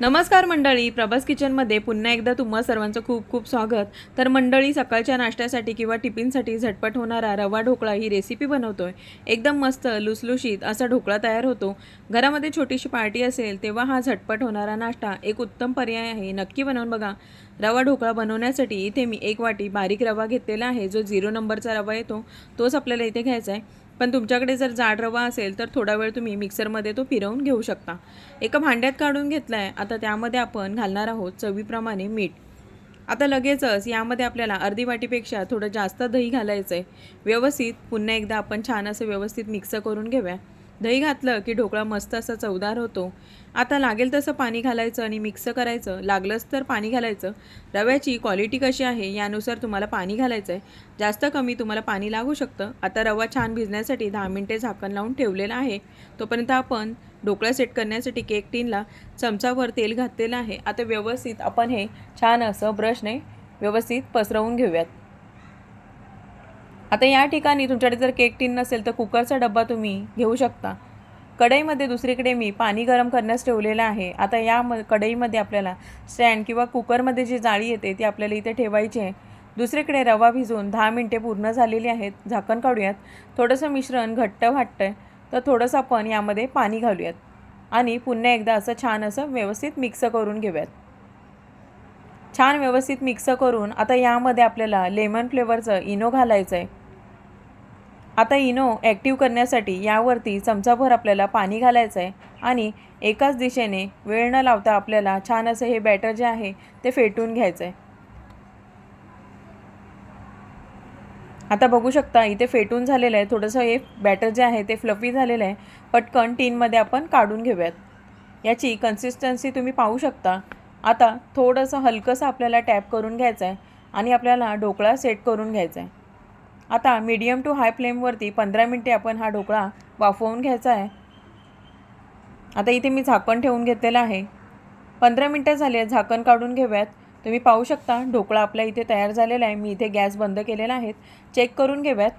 नमस्कार मंडळी प्रभास किचनमध्ये पुन्हा एकदा तुम्हा सर्वांचं खूप खूप स्वागत. तर मंडळी सकाळच्या नाश्त्यासाठी किंवा टिफिनसाठी झटपट होणारा रवा ढोकळा ही रेसिपी बनवतोय. एकदम मस्त लुसलुशीत असा ढोकळा तयार होतो. घरामध्ये छोटीशी पार्टी असेल तेव्हा हा झटपट होणारा नाश्ता एक उत्तम पर्याय आहे. नक्की बनवून बघा. रवा ढोकळा बनवण्यासाठी इथे मी एक वाटी बारीक रवा घेतलेला आहे. जो झिरो नंबरचा रवा येतो तोच आपल्याला इथे घ्यायचा आहे. पण तुमच्याकडे जर जाड रवा असेल तर थोडा वेळ तुम्ही मिक्सरमध्ये तो फिरवून घेऊ शकता. एका भांड्यात काढून घेतला आहे आता त्यामध्ये आपण घालणार आहोत चवीप्रमाणे मीठ. आता लगेचच यामध्ये आपल्याला अर्धी वाटीपेक्षा थोडं जास्त दही घालायचं आहे व्यवस्थित पुन्हा एकदा आपण छान असं व्यवस्थित मिक्स करून घेऊया. दही घातलं की ढोकळा मस्त असा चवदार होतो. आता लागेल तसं पाणी घालायचं आणि मिक्स करायचं. लागलंच तर पाणी घालायचं. रव्याची क्वालिटी कशी आहे यानुसार तुम्हाला पाणी घालायचं आहे जास्त कमी तुम्हाला पाणी लागू शकतं. आता रवा छान भिजण्यासाठी दहा मिनटे झाकण लावून ठेवलेलं आहे. तोपर्यंत आपण ढोकळा सेट करण्यासाठी केक टीनला चमचावर तेल घातलेलं आहे. आता व्यवस्थित आपण हे छान असं ब्रशने व्यवस्थित पसरवून घेऊयात. आता या ठिकाणी तुमच्याकडे जर केक टीन नसेल तर कुकरचा डब्बा तुम्ही घेऊ शकता. कढईमध्ये दुसरीकडे मी पाणी गरम करण्यास ठेवलेलं आहे. आता या म कढईमध्ये आपल्याला स्टँड किंवा कुकरमध्ये जी जाळी येते ती आपल्याला इथे ठेवायची आहे. दुसरीकडे रवा भिजवून दहा मिनटे पूर्ण झालेली आहेत. झाकण काढूयात. थोडंसं मिश्रण घट्ट वाटतं आहे तर थोडंसं आपण यामध्ये पाणी घालूयात. आणि पुन्हा एकदा असं छान असं व्यवस्थित मिक्स करून घेऊयात. छान व्यवस्थित मिक्स करून आता यामध्ये आपल्याला लेमन फ्लेवरचं इनो घालायचं आहे आता इनो ॲक्टिव्ह करण्यासाठी यावरती चमचाभर आपल्याला पाणी घालायचं आहे आणि एकाच दिशेने वेळ न लावता आपल्याला छान असं हे बॅटर जे आहे ते फेटून घ्यायचं आहे आता बघू शकता इथे फेटून झालेलं आहे. थोडंसं हे बॅटर जे आहे ते फ्लफी झालेलं आहे. पटकन टीनमध्ये आपण काढून घेऊयात. याची कन्सिस्टन्सी तुम्ही पाहू शकता. आता थोडंसं हलकंसं आपल्याला टॅप करून घ्यायचं आहे आणि आपल्याला ढोकळा सेट करून घ्यायचा आहे आता मीडियम टू हाय फ्लेमवरती पंधरा मिनटे आपण हा ढोकळा वाफवून घ्यायचा आहे. आता इथे मी झाकण ठेवून घेतलेलं आहे. पंधरा मिनटं झाली आहेत झाकण काढून घेऊयात. तुम्ही पाहू शकता ढोकळा आपल्या इथे तयार झालेला आहे. मी इथे गॅस बंद केलेला आहे. चेक करून घेऊयात.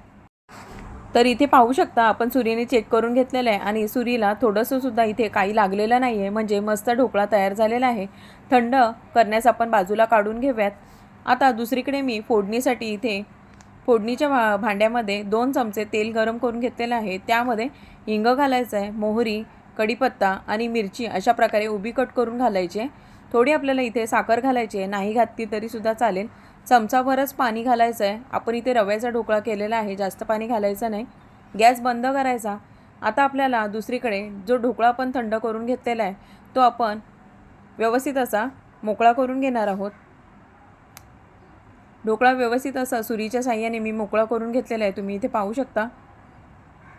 तर इथे पाहू शकता आपण सुरीने चेक करून घेतलेलं आहे आणि सुरीला थोडंसं सुद्धा इथे काही लागलेलं नाही आहे म्हणजे मस्त ढोकळा तयार झालेला आहे. थंड करण्यास आपण बाजूला काढून घेऊयात. आता दुसरीकडे मी फोडणीसाठी इथे फोडणीच्या भा भांड्यामध्ये दोन चमचे तेल गरम करून घेतलेलं आहे. त्यामध्ये हिंग घालायचं आहे मोहरी कढीपत्ता आणि मिरची अशा प्रकारे उभी कट करून घालायची. आहे थोडी आपल्याला इथे साखर घालायची आहे. नाही घातली तरीसुद्धा चालेल. चमचाभरच पाणी घालायचं आहे. आपण इथे रव्याचा ढोकळा केलेला आहे. जास्त पाणी घालायचं नाही. गॅस बंद करायचा. आता आपल्याला दुसरीकडे जो ढोकळा आपण थंड करून घेतलेला आहे तो आपण व्यवस्थित असा मोकळा करून घेणार आहोत. ढोकळा व्यवस्थित असा सुरीच्या साह्याने मी मोकळा करून घेतलेला आहे. तुम्ही इथे पाहू शकता.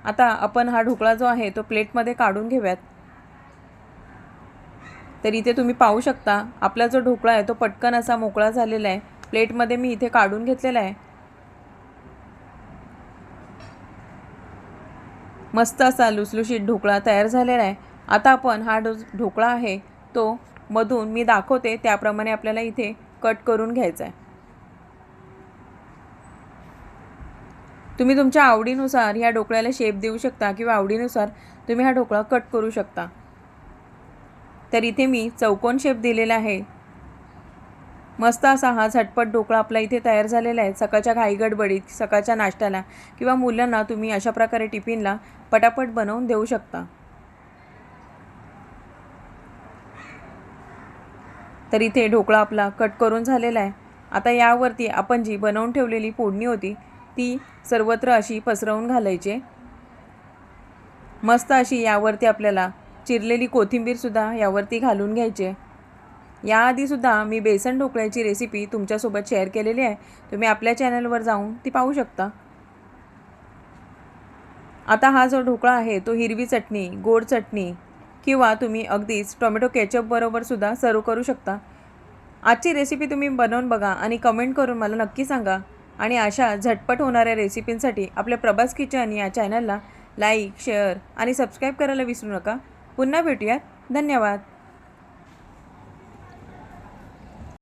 आता आपण हा ढोकळा जो आहे तो प्लेटमध्ये काढून घेऊयात. तर इथे तुम्ही पाहू शकता आपला जो ढोकळा आहे तो पटकन असा मोकळा झालेला आहे. प्लेटमध्ये मी इथे काढून घेतलेला आहे. मस्त असा लुसलुशीत ढोकळा तयार झालेला आहे. आता आपण हा डो ढोकळा आहे तो मधून मी दाखवते त्याप्रमाणे आपल्याला इथे कट करून घ्यायचा आहे. तुम्ही तुमच्या आवडीनुसार ह्या ढोकळ्याला शेप देऊ शकता किंवा आवडीनुसार तुम्ही हा ढोकळा कट करू शकता. तर इथे मी चौकोन शेप दिलेला आहे. मस्त असा हा झटपट ढोकळा आपला इथे तयार झालेला आहे. सकाळच्या घाईगडबडीत सकाळच्या नाश्त्याला किंवा मुलांना तुम्ही अशा प्रकारे टिफिनला पटापट बनवून देऊ शकता. तर इथे ढोकळा आपला कट करून झालेला आहे. आता यावरती आपण जी बनवून ठेवलेली फोडणी होती ती सर्वत्र अशी पसरवून घालायचे. मस्त अशी यावरती आपल्याला चिरलेली कोथिंबीरसुद्धा यावरती घालून घ्यायचे. याआधीसुद्धा मी बेसन ढोकळ्याची रेसिपी तुमच्यासोबत शेअर केलेली आहे. तुम्ही आपल्या चॅनलवर जाऊन ती पाहू शकता. आता हा जो ढोकळा आहे तो हिरवी चटणी गोड चटणी किंवा तुम्ही अगदीच टोमॅटो केचपबरोबरसुद्धा सर्व करू शकता. आजची रेसिपी तुम्ही बनवून बघा आणि कमेंट करून मला नक्की सांगा. आणि अशा झटपट होणाऱ्या रेसिपींसाठी आपल्या प्रभास किचन या चॅनलला लाईक शेअर आणि सबस्क्राईब करायला विसरू नका. पुन्हा भेटूयात. धन्यवाद.